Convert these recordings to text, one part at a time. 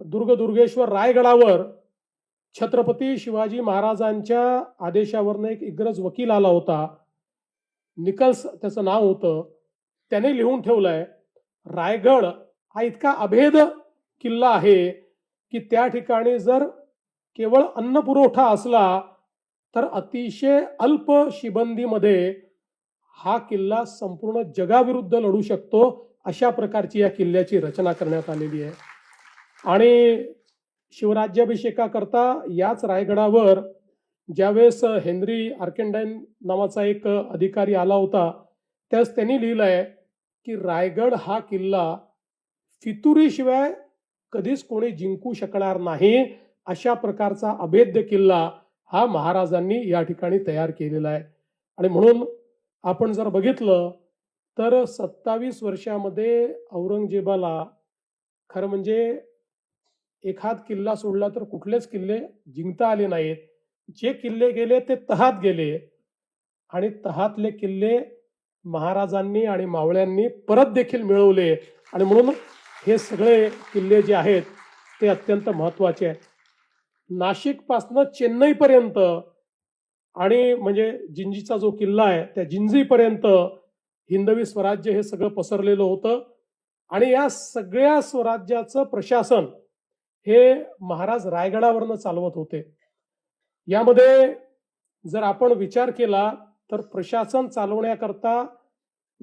दुर्गदुर्गेश्वर रायगडावर छत्रपती शिवाजी महाराजांच्या आदेशावरनं एक इंग्रज वकील आला होता. निकल्स त्याचं नाव होतं. त्याने लिहून ठेवलंय रायगड हा इतका अभेद किल्ला आहे की त्या ठिकाणी जर केवळ अन्न पुरवठा असला तर अतिशय अल्प शिबंदीमध्ये हा किल्ला संपूर्ण जगाविरुद्ध लढू शकतो अशा प्रकारची या किल्ल्याची रचना करण्यात आलेली आहे. आणि शिवराज्याभिषेकाकरता याच रायगडावर ज्यावेळेस हेनरी आर्केंडाईन नावाचा एक अधिकारी आला होता त्यास त्यांनी लिहिलं आहे की रायगड हा किल्ला फितुरीशिवाय कधीच कोणी जिंकू शकणार नाही अशा प्रकारचा अभेद्य किल्ला हा महाराजांनी या ठिकाणी तयार केलेला आहे. आणि म्हणून आपण जर बघितलं तर सत्तावीस वर्षामध्ये औरंगजेबाला खरं म्हणजे एखाद किल्ला सोडला तर कुठलेच किल्ले जिंकता आले नाहीत. जे किल्ले गेले ते तहात गेले. आणि तहातले किल्ले महाराजांनी आणि मावळ्यांनी परत देखील मिळवले. आणि म्हणून हे सगळे किल्ले जे आहेत ते अत्यंत महत्त्वाचे आहेत. नाशिकपासनं चेन्नईपर्यंत आणि म्हणजे जिंजीचा जो किल्ला आहे त्या जिंजीपर्यंत हिंदवी स्वराज्य हे सगळं पसरलेलं होतं. आणि या सगळ्या स्वराज्याचं प्रशासन हे महाराज रायगडावरनं चालवत होते. यामध्ये जर आपण विचार केला तर प्रशासन चालवण्याकरता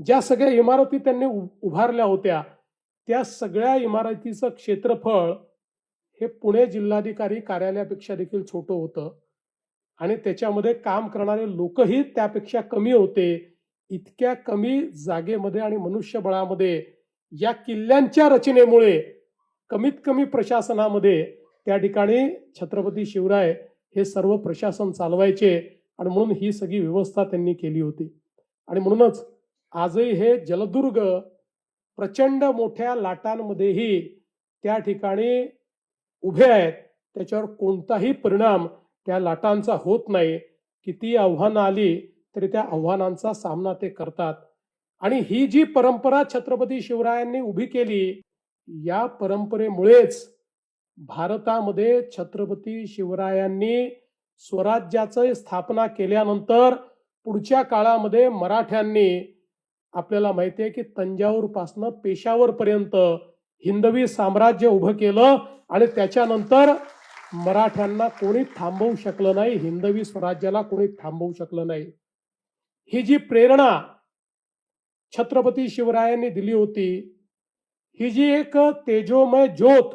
ज्या सगळ्या इमारती त्यांनी उ- उभारल्या होत्या त्या सगळ्या इमारतीचं क्षेत्रफळ हे पुणे जिल्हाधिकारी कार्यालयापेक्षा देखील छोटं होतं. आणि त्याच्यामध्ये काम करणारे लोकही त्यापेक्षा कमी होते. इतक्या कमी जागेमध्ये आणि मनुष्यबळामध्ये या किल्ल्यांच्या रचनेमुळे कमीत कमी प्रशासनामध्ये त्या ठिकाणी छत्रपती शिवराय हे सर्व प्रशासन चालवायचे आणि म्हणून ही सगळी व्यवस्था त्यांनी केली होती. आणि म्हणूनच आजही हे जलदुर्ग प्रचंड मोठ्या लाटांमध्येही त्या ठिकाणी उभे आहेत. त्याच्यावर कोणताही परिणाम त्या लाटांचा होत नाही. किती आव्हानं आली तरी त्या आव्हानांचा सामना ते करतात. आणि ही जी परंपरा छत्रपती शिवरायांनी उभी केली या परंपरेमुळेच भारतामध्ये छत्रपती शिवरायांनी स्वराज्याचं स्थापना केल्यानंतर पुढच्या काळामध्ये मराठ्यांनी आपल्याला माहिती आहे की तंजावरपासनं पेशावरपर्यंत हिंदवी साम्राज्य उभं केलं आणि त्याच्यानंतर मराठ्यांना कोणी थांबवू शकलं नाही हिंदवी स्वराज्याला कोणी थांबवू शकलं नाही. ही जी प्रेरणा छत्रपती शिवरायांनी दिली होती ही जी एक तेजोमय ज्योत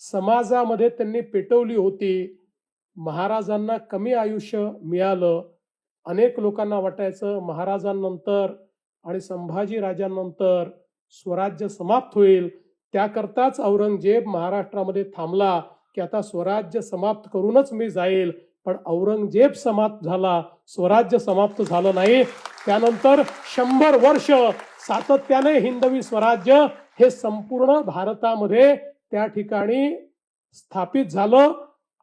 समाजामध्ये त्यांनी पेटवली होती महाराजांना कमी आयुष्य मिळालं अनेक लोकांना वाटायचं महाराजांनंतर आणि संभाजी राजांनंतर स्वराज्य समाप्त होईल. त्याकरताच औरंगजेब महाराष्ट्रामध्ये थांबला की आता स्वराज्य समाप्त करूनच मी जाईल. पण औरंगजेब समाप्त झाला स्वराज्य समाप्त झालं नाही. त्यानंतर शंभर वर्ष सातत्याने हिंदवी स्वराज्य हे संपूर्ण भारतामध्ये त्या ठिकाणी स्थापित झालं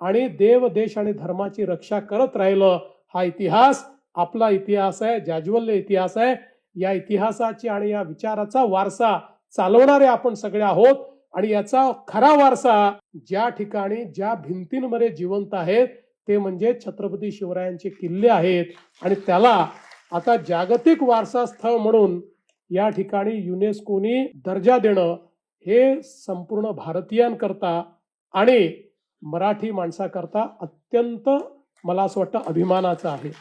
आणि देव देश आणि धर्माची रक्षा करत राहिलं. हा इतिहास आपला इतिहास आहे जाज्वल्य इतिहास आहे. या इतिहासाची आणि या विचाराचा वारसा चालवणारे आपण सगळे आहोत आणि याचा खरा वारसा ज्या ठिकाणी ज्या भिंतींमध्ये जिवंत आहेत ते म्हणजे छत्रपती शिवरायांचे किल्ले आहेत. आणि त्याला आता जागतिक वारसा स्थळ म्हणून या ठिकाणी युनेस्कोनी दर्जा देणं हे संपूर्ण भारतीयांकरता आणि मराठी माणसाकरता अत्यंत मला असं वाटतं अभिमानाचं आहे.